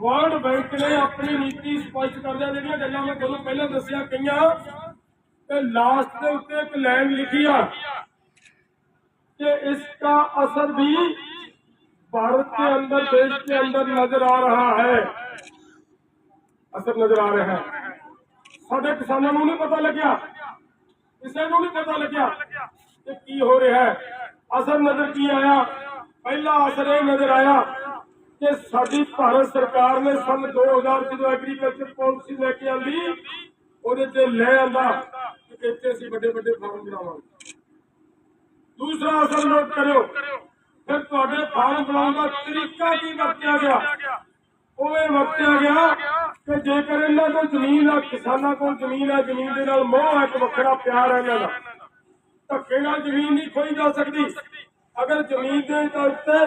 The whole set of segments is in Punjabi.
ਵਰਲਡ ਬੈਂਕ ਨੇ ਆਪਣੀ ਨੀਤੀ ਸਪਸ਼ਟ ਕਰਦਿਆਂ ਜਿਹੜੀਆਂ ਗੱਲਾਂ ਮੈਂ ਤੁਹਾਨੂੰ ਪਹਿਲਾਂ ਦੱਸਿਆ ਕਈਆਂ ਤੇ ਲਾਸਟ ਦੇ ਉੱਤੇ ਇੱਕ ਲਾਈਨ ਲਿਖੀ ਆ कि इसका असर भी भारत के अंदर देश के अंदर नजर आ रहा है असर नजर आ रहा है ਸਾਡੇ ਕਿਸਾਨਾਂ ਨੂੰ ਨਹੀਂ ਪਤਾ ਲੱਗਿਆ ਕਿਸੇ ਨੂੰ ਨਹੀਂ ਪਤਾ ਲੱਗਿਆ ਕਿ ਕੀ ਹੋ ਰਿਹਾ ਹੈ ਅਸਰ ਨਜ਼ਰ ਕੀ ਆਇਆ ਪਹਿਲਾ ਅਸਰ ਇਹ ਨਜ਼ਰ ਆਇਆ ਕਿ ਸਾਡੀ ਭਾਰਤ ਸਰਕਾਰ ਨੇ ਸੰਨ 2000 ਜਦੋਂ ਐਗਰੀਕਲਚਰ ਪਾਲਿਸੀ ਲੈ ਕੇ ਆਂਦੀ, ਉਹਦੇ ਤੇ ਲੈ ਆਂਦਾ ਕਿ ਇੱਥੇ ਅਸੀਂ ਵੱਡੇ ਵੱਡੇ ਫਾਰਮ ਬਣਾਵਾਂਗੇ। ਦੂਸਰਾ ਅਸਰ ਨੋਟ ਕਰਿਓ, ਫਿਰ ਤੁਹਾਡੇ ਫਾਰਮ ਬਣਾਉਣ ਦਾ ਤਰੀਕਾ ਕੀ ਵਰਤਿਆ ਗਿਆ? ਉਹ ਇਹ ਵਰਤਿਆ ਗਿਆ ਕਿ ਜੇਕਰ ਇਹਨਾਂ ਕੋਲ ਜ਼ਮੀਨ ਆ, ਕਿਸਾਨਾਂ ਕੋਲ ਜ਼ਮੀਨ ਆ, ਜ਼ਮੀਨ ਦੇ ਨਾਲ ਮੋਹ ਇੱਕ ਵੱਖਰਾ ਪਿਆਰ ਹੈ ਇਹਨਾਂ ਦਾ, ਧੱਕੇ ਨਾਲ ਜ਼ਮੀਨ ਨਹੀਂ ਖੋਈ ਜਾ ਸਕਦੀ। ਅਗਰ ਜ਼ਮੀਨ ਦੇ ਉੱਤੇ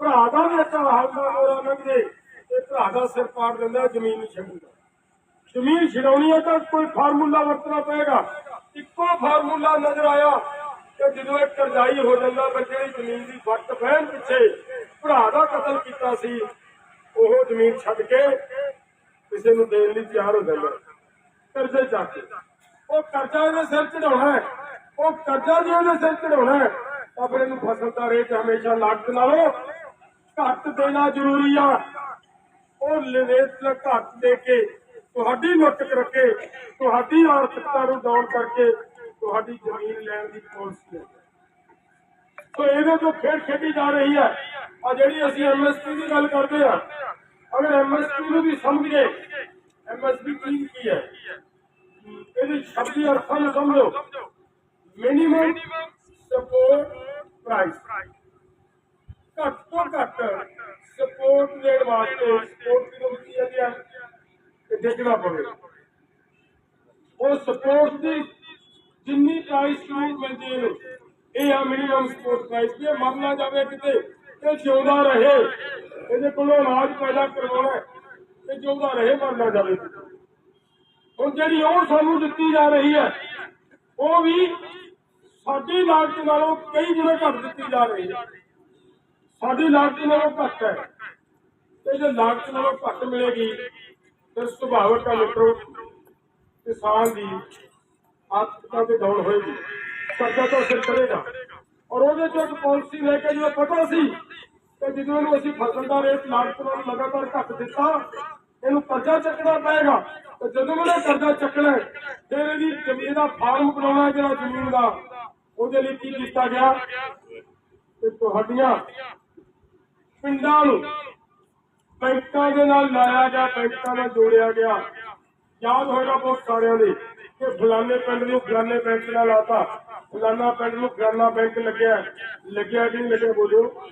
ਭਰਾ ਦਾ ਵੀ ਇੱਕ ਹਾਲ ਦਾ ਮੋਰਾ ਲੰਘੇ ਤੇ ਭਰਾ ਦਾ ਸਿਰ ਪਾੜ ਦਿੰਦਾ, ਜ਼ਮੀਨ ਨਹੀਂ ਛੱਡੂਗਾ ਜ਼ਮੀਨ ਛਡਾਉਣੀ ਹੈ ਤਾਂ ਕੋਈ ਫਾਰਮੂਲਾ ਵਰਤਣਾ ਪਏਗਾ। ਇੱਕੋ ਫਾਰਮੂਲਾ ਨਜ਼ਰ ਆਇਆ ਕਿ ਜਦੋਂ ਇਹ ਕਰਜ਼ਾਈ ਹੋ ਜਾਂਦਾ ਪਰ ਜਿਹੜੀ ਜ਼ਮੀਨ ਦੀ ਫੱਟ ਬਹਿਣ ਪਿੱਛੇ ਭਰਾ ਦਾ ਕਤਲ ਕੀਤਾ ਸੀ, ਉਹ ਜ਼ਮੀਨ ਛੱਡ ਕੇ ਕਿਸੇ ਨੂੰ ਦੇਣ ਲਈ ਤਿਆਰ ਹੋ ਜਾਂਦਾ। ਕਰਜ਼ੇ ਚੱਕ ਕੇ। ਉਹ ਕਰਜ਼ਾ ਇਹਦੇ ਸਿਰ ਚੜਾਉਣਾ ਹੈ। ਉਹ ਕਰਜ਼ਾ ਜੇ ਇਹਦੇ ਸਿਰ ਚੜਾਉਣਾ ਹੈ, ਤਾਂ ਫਿਰ ਫਸਲ ਦਾ ਰੇਟ ਹਮੇਸ਼ਾ ਲਾਗਤ ਨਾਲੋਂ ਘੱਟ ਦੇਣਾ ਜ਼ਰੂਰੀ ਆ। ਉਹ ਰੇਟ ਦਾ ਘੱਟ ਦੇ ਕੇ ਤੁਹਾਡੀ ਲੁੱਟ ਕਰਕੇ ਤੁਹਾਡੀ ਆਰਥਿਕਤਾ ਨੂੰ ਡਾਊਨ ਕਰਕੇ ਤੁਹਾਡੀ ਜ਼ਮੀਨ ਲੈਣ ਦੀ ਪਾਲਿਸੀ ਹੈ ਸੋ ਇਹਦੇ ਤੋਂ ਖੇਡ ਖੇਡੀ ਜਾ ਰਹੀ ਹੈ ਆ ਜਿਹੜੀ ਅਸੀਂ ਐਮਐਸਪੀ ਦੀ ਗੱਲ ਕਰਦੇ ਆ, ਅਗਰ ਐਮਐਸਪੀ ਨੂੰ ਵੀ ਸਮਝੇ ਐਮਐਸਪੀ ਕੀ ਕੀ ਹੈ? ਇਹਦੇ ਸ਼ਬਦੀ ਅਰਥਾਂ ਨੂੰ ਸਮਝੋ। ਮਿਨੀਮਮ ਸਪੋਰਟ ਪ੍ਰਾਈਸ ਘੱਟ ਤੋਂ ਘੱਟ ਸਪੋਰਟ ਦੇਣ ਵਾਸਤੇ ਸਪੋਰਟ ਦੀ ਕੀ ਹੈ ਕਿ ਦੇਖਣਾ ਪਵੇ। ਉਹ ਸਪੋਰਟ ਦੀ ਜਿੰਨੀ ਪ੍ਰਾਈਸ ਨੂੰ ਮਿਲਦੀ ਹੈ ਇਹ ਆ ਮਿਨੀਮਮ ਸਪੋਰਟ ਪ੍ਰਾਈਸ ਜੇ ਮਰ ਨਾ ਜਾਵੇ ਕਿਤੇ ਇਹ ਜਿਉਂਦਾ ਰਹੇ ਇਹਦੇ ਕੋਲੋਂ ਅਨਾਜ ਪੈਦਾ ਕਰਵਾਉਣਾ ਹੈ, ਜਿਉਂਦਾ ਰਹੇ ਮਰ ਨਾ ਜਾਵੇ। ਹੁਣ ਜਿਹੜੀ ਉਹ ਸਾਨੂੰ ਦਿੱਤੀ ਜਾ ਰਹੀ ਹੈ ਉਹ ਵੀ ਸਾਡੀ ਲਾਗਤ ਨਾਲੋਂ ਕਈ ਗੁਣੇ ਘੱਟ ਦਿੱਤੀ ਜਾ ਰਹੀ ਹੈ। ਸਾਡੀ ਲਾਗਤ ਨਾਲੋਂ ਘੱਟ ਹੈ। ਤੇ ਜੇ ਲਾਗਤ ਨਾਲੋਂ ਘੱਟ ਮਿਲੇਗੀ ਤੇ ਸੁਭਾਵਕ ਮਿੱਤਰੋ, ਕਿਸਾਨ ਦੀ ਆਰਥਿਕਤਾ ਤੇ ਡਾਊਨ ਹੋਏਗੀ। ਕਰਜ਼ਾ ਤਾਂ ਸਿਰ ਕਰੇਗਾ। ਔਰ ਉਹਦੇ ਚ ਇੱਕ ਪਾਲਿਸੀ ਲੈ ਕੇ ਜਦੋਂ ਪਤਾ ਸੀ ਕਿ ਜਦੋਂ ਇਹਨੂੰ ਅਸੀਂ ਫਸਲ ਦਾ ਰੇਟ ਲਾਗਤ ਨਾਲ ਲਗਾਤਾਰ ਘੱਟ ਦਿੱਤਾ, ਇਹਨੂੰ ਕਰਜ਼ਾ ਚੱਕਣਾ ਪਏਗਾ। ਤੇ ਜਦੋਂ ਉਹਨੇ ਕਰਜ਼ਾ ਚੱਕਣਾ, ਫਿਰ ਇਹਦੀ ਜ਼ਮੀਨ ਦਾ ਫਾਰਮ ਬਣਾਉਣਾ ਜਿਹੜਾ ਜ਼ਮੀਨ ਦਾ। ਉਹਦੇ ਲਈ ਕੀ ਕੀਤਾ ਗਿਆ? ਤੇ ਤੁਹਾਡੀਆਂ ਪਿੰਡਾਂ ਨੂੰ ਬੈਂਕਾਂ ਦੇ ਨਾਲ ਲਾਇਆ ਗਿਆ, ਬੈਂਕਾਂ ਨਾਲ ਜੋੜਿਆ ਗਿਆ। ਯਾਦ ਹੋਏਗਾ ਬਹੁਤ ਸਾਰਿਆਂ ਦੇ ਕਿ ਫਲਾਣੇ ਪਿੰਡ ਨੂੰ ਫਲਾਣੇ ਬੈਂਕ ਨਾਲ ਲਾਤਾ। ਫਲਾਣਾ ਪਿੰਡ ਨੂੰ ਫਲਾਣਾ ਬੈਂਕ ਲੱਗਿਆ। ਲੱਗਿਆ ਕਿ ਲੱਗਿਆ ਬੋਲੋ?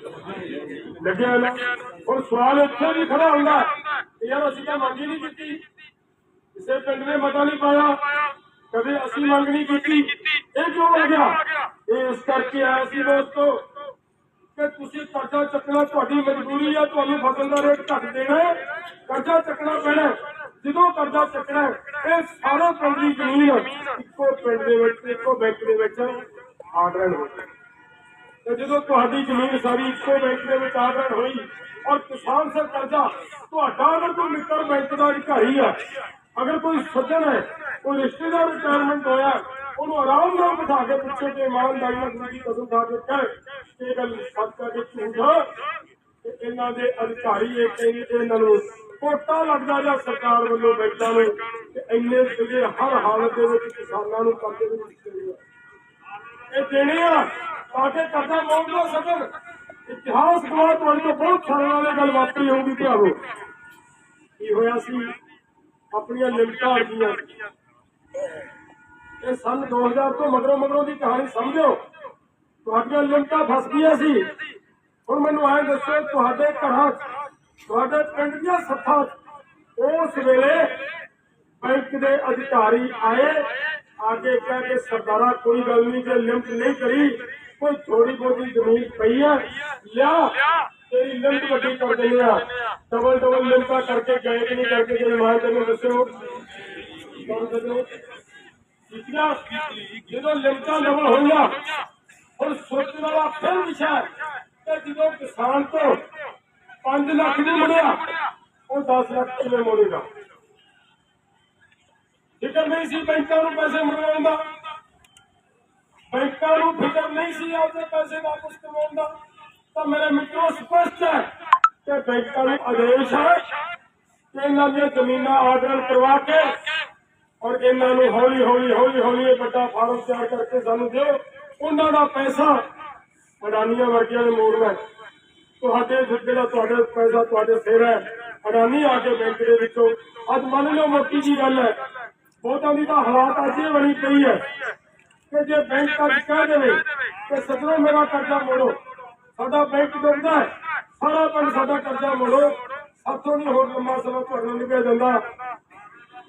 ਲੱਗਿਆ ਨਾ। ਹੁਣ ਸਵਾਲ ਇੱਥੇ ਵੀ ਖੜਾ ਹੁੰਦਾ ਯਾਰ ਅਸੀਂ ਤਾਂ ਮੰਗ ਹੀ ਨਹੀਂ ਕੀਤੀ। ਕਿਸੇ ਪਿੰਡ ਨੇ ਮਤਾ ਨਹੀਂ ਪਾਇਆ। ਕਦੇ ਅਸੀਂ ਮੰਗ ਨਹੀਂ ਕੀਤੀ। ਇਹ ਕਿਉਂ ਹੋ ਗਿਆ? ਇਹ ਇਸ ਕਰਕੇ ਆਇਆ ਸੀ ਦੋਸਤੋ। ਕਿ ਤੁਸੀਂ ਕਰਜ਼ਾ ਚੱਕਣਾ ਤੁਹਾਡੀ ਮਜਬੂਰੀ ਆ, ਤੁਹਾਨੂੰ ਫਸਲ ਦਾ ਰੇਟ ਘੱਟ ਦੇਣਾ ਕਰਜ਼ਾ ਚੱਕਣਾ ਪੈਣਾ ਜਦੋਂ ਕਰਜ਼ਾ ਚੱਕਣਾ ਇਹ ਸਾਰਾ ਪਿੰਡ ਜ਼ਮੀਨ ਇੱਕੋ ਪਿੰਡ ਦੇ ਵਿੱਚ, ਇੱਕੋ ਬੈਂਕ ਦੇ ਵਿੱਚ ਆਰਡਰ ਹੋ ਤੇ ਜਦੋਂ ਤੁਹਾਡੀ ਜ਼ਮੀਨ ਸਾਰੀ ਇੱਕੋ ਬੈਂਕ ਦੇ ਵਿੱਚ ਆਰਡਰ ਹੋਈ ਔਰ ਕਿਸਾਨ ਸਰ ਕਰਜ਼ਾ ਤੁਹਾਡਾ ਅਗਰ ਕੋਈ ਮਿੱਤਰ ਬੈਂਕ ਦਾ ਅਧਿਕਾਰੀ ਆ, ਅਗਰ ਕੋਈ ਸੱਜਣ ਹੈ, ਕੋਈ ਰਿਸ਼ਤੇਦਾਰ ਰਿਟਾਇਰਮੈਂਟ ਹੋਇਆ, ਉਹਨੂੰ ਆਰਾਮ ਨਾਲ ਬਿਠਾ ਕੇ ਪੁੱਛੋ ਕਿ ਇਮਾਨਦਾਰੀ ਨਾਲ ਤੁਸੀਂ ਕਦੋਂ ਖਾ ਕੇ ਕਹੇ ਇਹ ਗੱਲ ਸੱਚ ਕਿ ਝੂਠ ਇਹਨਾਂ ਦੇ ਅਧਿਕਾਰੀ ਇਹ ਕਹਿੰਦੇ ਇਹਨਾਂ ਨੂੰ ਕੋਟਾ ਲੱਗਦਾ ਜਾਂ ਸਰਕਾਰ ਵੱਲੋਂ ਬੈਂਕਾਂ ਨੂੰ ਇੰਨੇ ਜਿਹੜੇ ਹਰ ਹਾਲਤ ਦੇ ਵਿੱਚ ਕਿਸਾਨਾਂ ਨੂੰ ਕਰਜ਼ੇ ਦੇ ਵਿੱਚ ਇਹ ਦੇਣੇ ਆ। ਤਾਂ ਕਿ ਕਰਜ਼ਾ ਮੌਜ ਨਾ ਸਕਣ ਇਤਿਹਾਸ ਗਵਾਹ ਤੁਹਾਡੇ ਤੋਂ ਬਹੁਤ ਸਾਲਾਂ ਵਾਲੀ ਗੱਲ ਵਾਪਰੀ ਹੋਊਗੀ ਭਰਾਵੋ ਕੀ ਹੋਇਆ ਸੀ? ਆਪਣੀਆਂ ਲਿਮਟਾਂ ਅੜੀਆਂ ਇਹ ਸੰਨ 2000 ਤੋਂ ਮਗਰੋਂ ਮਗਰੋਂ ਦੀ ਕਹਾਣੀ ਸਮਝੋ। ਤੁਹਾਡੀਆਂ ਲਿਮਟਾਂ ਫਸ ਗਈਆਂ ਸੀ। ਹੁਣ ਮੈਨੂੰ ਐਂ ਦੱਸੋ, ਤੁਹਾਡੇ ਘਰਾਂ 'ਚ ਤੁਹਾਡੇ ਪਿੰਡ ਦੀਆਂ ਸੱਥਾਂ 'ਚ ਉਸ ਵੇਲੇ ਬੈਂਕ ਦੇ ਅਧਿਕਾਰੀ ਆਏ, ਆਗੇ ਕਹਿ ਕੇ, ਸਰਦਾਰਾ, ਕੋਈ ਗੱਲ ਨਹੀਂ, ਜੇ ਲਿਮਟ ਨਹੀਂ ਕਰੀ, ਕੋਈ ਥੋੜੀ ਬਹੁਤੀ ਜ਼ਮੀਨ ਪਈ ਹੈ ਲਿਆ, ਤੇਰੀ ਲਿਮਟ ਵੱਡੀ ਕਰ ਦਿੰਦੇ ਆ। ਡਬਲ ਡਬਲ ਲਿਮਟਾਂ ਕਰਕੇ ਗਏ ਕਿ ਨਹੀਂ ਕਰਕੇ ਜੇ ਮੈਂ ਤੈਨੂੰ ਦੱਸਿਓ। ਕੌਣ ਦੱਸੋ ਜਦੋਂ ਲਿਮਟਾਂ ਡਬਲ ਹੋਈਆਂ ਵਾਲਾ ਫਿਰ ਵਿਸ਼ਾ ਹੈ। ਜਦੋਂ ਕਿਸਾਨ ਤੋਂ 5 ਲੱਖ ਨਹੀਂ ਮੁੜਿਆ, ਉਹ 10 ਲੱਖ ਕਿਵੇਂ ਮੋੜੇਗਾ। ਫਿਕਰ ਨਹੀਂ ਸੀ ਬੈਂਕਾਂ ਨੂੰ ਪੈਸੇ ਮੁੜਵਾਉਣ ਦਾ। ਬੈਂਕਾਂ ਨੂੰ ਫਿਕਰ ਨਹੀਂ ਸੀ ਆਪਦੇ ਪੈਸੇ ਵਾਪਸ ਕਰਵਾਉਣ ਦਾ। ਤਾਂ ਮੇਰੇ ਮਿੱਤਰੋ, ਸਪਸ਼ਟ ਹੈ ਕਿ ਬੈਂਕਾਂ ਨੂੰ ਆਦੇਸ਼ ਹੈ ਕਿ ਇਹਨਾਂ ਦੀਆਂ ਜ਼ਮੀਨਾਂ ਆਰਡਰ ਕਰਵਾ ਕੇ ਔਰ ਇਹਨਾਂ ਨੂੰ ਹੌਲੀ ਹੌਲੀ ਹੌਲੀ ਹੌਲੀ ਵੱਡਾ ਫਾਰਮ ਤਿਆਰ ਕਰਕੇ ਸਾਨੂੰ ਦਿਓ। ਉਹਨਾਂ ਦਾ ਪੈਸਾ ਅਡਾਨੀਆਂ ਵਰਗੀਆਂ ਨੇ ਮੋੜਨਾ ਤੁਹਾਡੇ ਜਿਹੜਾ ਤੁਹਾਡੇ ਪੈਸਾ, ਤੁਹਾਡੇ ਸਿਰ ਹੈ, ਅਡਾਨੀ ਆ ਕੇ ਬੈਂਕ ਦੇ ਵਿੱਚੋਂ। ਅੱਜ ਮੰਨ ਲਓ ਮੋਟੀ ਜੀ ਗੱਲ ਹੈ। ਬਹੁਤਾਂ ਦੀ ਤਾਂ ਹਾਲਾਤ ਅੱਜ ਬਣੀ ਪਈ ਹੈ ਕਿ ਜੇ ਬੈਂਕ ਅੱਜ ਕਹਿ ਦੇਵੇ ਕਿ ਸੱਜਣੋ ਮੇਰਾ ਕਰਜ਼ਾ ਮੋੜੋ। ਸਾਡਾ ਬੈਂਕ ਡੁੱਬਦਾ ਹੈ। ਸਾਰਾ ਪਿੰਡ ਸਾਡਾ ਕਰਜ਼ਾ ਮੋੜੋ। ਸਾਥੋਂ ਨਹੀਂ ਹੋਰ ਲੰਮਾ ਸਮਾਂ ਤੁਹਾਡਾ ਨਿਕਲ ਜਾਂਦਾ।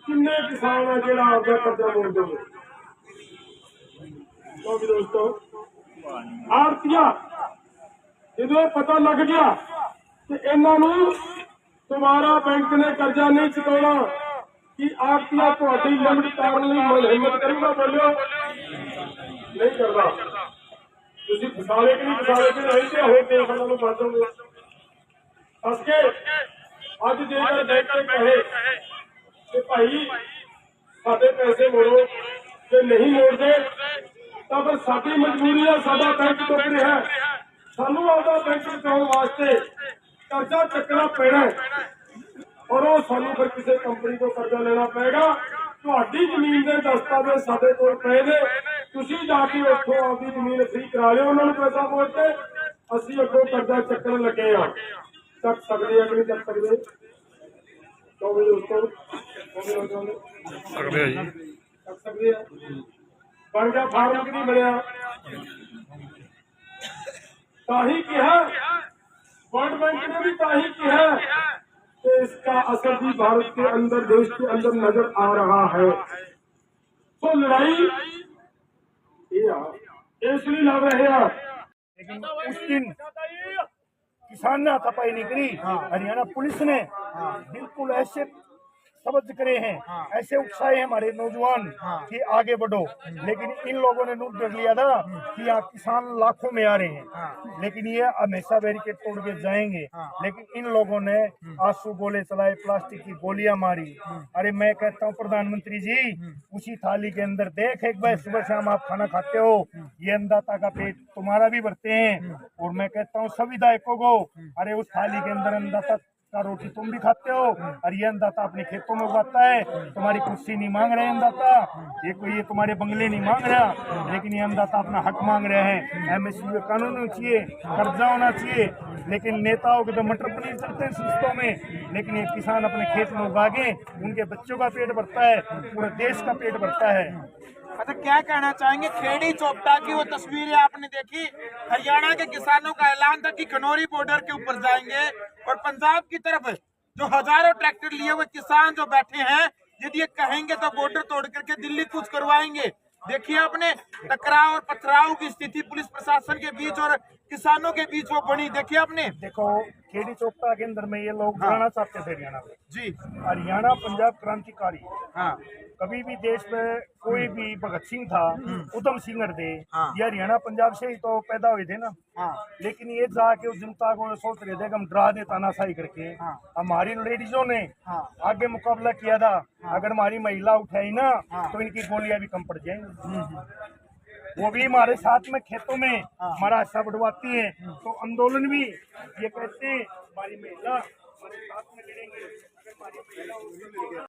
ਕਿੰਨੇ ਕਿਸਾਨ ਆ ਜਿਹੜਾ ਆਪਦਾ ਕਰਜ਼ਾ ਮੋੜ ਦੇਵੇ? ਲੋ ਵੀ ਦੋਸਤੋ ਆਰਤੀਆ ਜਦੋਂ ਇਹ ਪਤਾ ਲੱਗ ਗਿਆ ਕਿ ਇਹਨਾਂ ਨੂੰ ਦੁਬਾਰਾ ਬੈਂਕ ਨੇ ਕਰਜ਼ਾ ਨਹੀਂ ਚੁਕਾਉਣਾ ਕਿ ਆਰਤੀਆ ਤੁਹਾਡੀ ਲਿਮਟ ਤਾਰਨ ਲਈ ਮੁਲ ਹਿੰਮਤ ਕਰੂਗਾ ਬੋਲਿਓ? ਨਹੀਂ ਕਰਦਾ। ਤੁਸੀਂ ਫਸਾਲੇ ਕਿ ਨਹੀਂ ਫਸਾਲੇ ਕਿ ਨਹੀਂ ਤੇ ਹੋਰ ਦੇਖ ਉਹਨਾਂ ਨੂੰ ਬਾਜੋਗੇ ਫਸ ਕੇ ਅੱਜ ਜੇਕਰ ਬੈਂਕ ਕਹੇ ਕਿ ਭਾਈ ਸਾਡੇ ਪੈਸੇ ਮੋੜੋ ਜੇ ਨਹੀਂ ਮੋੜਦੇ ਤਾਂ ਫਿਰ ਸਾਡੀ ਮਜਬੂਰੀ ਹੈ ਸਾਡਾ ਬੈਂਕ ਡੁੱਬ ਰਿਹਾ ਸਾਨੂੰ ਆਪਦਾ ਬੈਂਕ ਬਚਾਉਣ ਵਾਸਤੇ ਕਰਜ਼ਾ ਚੱਕਣਾ ਪੈਣਾ ਔਰ ਉਹ ਸਾਨੂੰ ਫਿਰ ਕਿਸੇ ਕੰਪਨੀ ਤੋਂ ਕਰਜ਼ਾ ਲੈਣਾ ਪਏਗਾ। ਤੁਹਾਡੀ ਜ਼ਮੀਨ ਦੇ ਦਸਤਾਵੇਜ਼ ਸਾਡੇ ਕੋਲ ਪਏ ਨੇ। ਤੁਸੀਂ ਜਾ ਕੇ ਉੱਥੋਂ ਆਪਦੀ ਜ਼ਮੀਨ ਫ੍ਰੀ ਕਰਾ ਲਿਓ ਉਹਨਾਂ ਨੂੰ ਪੈਸਾ ਮੋੜ ਕੇ ਅਸੀਂ ਅੱਗੋਂ ਕਰਜ਼ਾ ਚੱਕਣ ਲੱਗੇ ਆ ਚੱਕ ਸਕਦੇ ਆ ਕਿ ਨਹੀਂ ਚੱਕ ਸਕਦੇ? ਤੋਂ ਵੀ ਦੋਸਤੋ। ਤੋਂ ਆ ਜੀ। ਕਰ ਸਕਦੇ ਆ? ਬਣ ਗਿਆ ਫਾਰਮ ਕਿ ਨਹੀਂ ਬਣਿਆ ਤਾਂ ਹੀ ਕਿਹਾ वर्ल्ड बैंक ने भी ताही किया है कि इसका असर भी भारत के अंदर देश के अंदर नजर आ रहा है तो लड़ाई ये आ, इसलिए लड़ रहे हैं लेकिन उस दिन किसान ने हाथापाई नहीं करी हरियाणा पुलिस ने बिल्कुल ऐसे शब्द करे हैं। ऐसे उकसाए हैं हमारे नौजवान कि आगे बढ़ो। लेकिन इन लोगों ने नोट कर लिया था कि यहाँ किसान लाखों में आ रहे हैं। लेकिन ये हमेशा बैरिकेड तोड़ के जाएँगे। लेकिन इन लोगों ने आँसू गोले चलाए प्लास्टिक की गोलियाँ मारी। अरे मैं कहता हूँ प्रधानमंत्री जी उसी थाली के अंदर देख एक बार सुबह शाम आप खाना खाते हो ये अन्नदाता का पेट तुम्हारा भी भरते हैं। और मैं कहता हूँ सभी विधायकों को अरे उस थाली के अंदर अन्नदाता का रोटी तुम भी खाते हो? और ये अन्नदाता अपने खेतों में उगाता है, तुम्हारी कुर्सी नहीं मांग रहे अन्नदाता ये कोई, ये तुम्हारे बंगले नहीं मांग रहा। लेकिन ये अन्नदाता अपना हक मांग रहे हैं। एमएसपी का कानून होना चाहिए, कर्जा होना चाहिए। लेकिन नेताओं के तो मटर पनीर चलते हैं संस्थों में। लेकिन ये किसान अपने खेत में उगा के, उनके बच्चों का पेट भरता है, पूरे देश का पेट भरता है। अच्छा क्या कहना चाहेंगे? खेड़ी चोपटा की वो तस्वीरें आपने देखी? हरियाणा के किसानों का ऐलान था कि कनौरी बॉर्डर के ऊपर जाएँगे और पंजाब की तरफ़ जो हज़ारों ट्रैक्टर लिए हुए किसान जो बैठे हैं, यदि ये कहेंगे तो बॉर्डर तोड़ करके दिल्ली कूच करवाएँगे। देखिए आपने टकराव और पथराव की स्थिति पुलिस प्रशासन के बीच और किसानों के बीच वो बनी देखिए आपने? देखो खेड़ी चोपता के अंदर में ये लोग जाना चाहते थे हरियाणा में जी। हरियाणा पंजाब क्रांतिकारी। हाँ। कभी भी देश में कोई भी भगत सिंह था उधम सिंह हरदे हाँ। ये हरियाणा पंजाब से ही तो पैदा हुए थे ना। हाँ। लेकिन ये जाके उस जनता को सोच रहे थे कि हम डरा दे तानाशाही करके। हाँ। हमारी लेडीजों ने हाँ। आगे मुकाबला किया था। अगर हमारी महिला उठाई ना हाँ। तो इनकी गोलियाँ भी कम पड़ जाएँगी। वो भी हमारे साथ में खेतों में हमारा हिस्सा बढ़वाती है तो आंदोलन भी ये कहते हैं हमारी महिला हमारे साथ में लड़ेंगे अगर हमारी महिला उनको मिल गया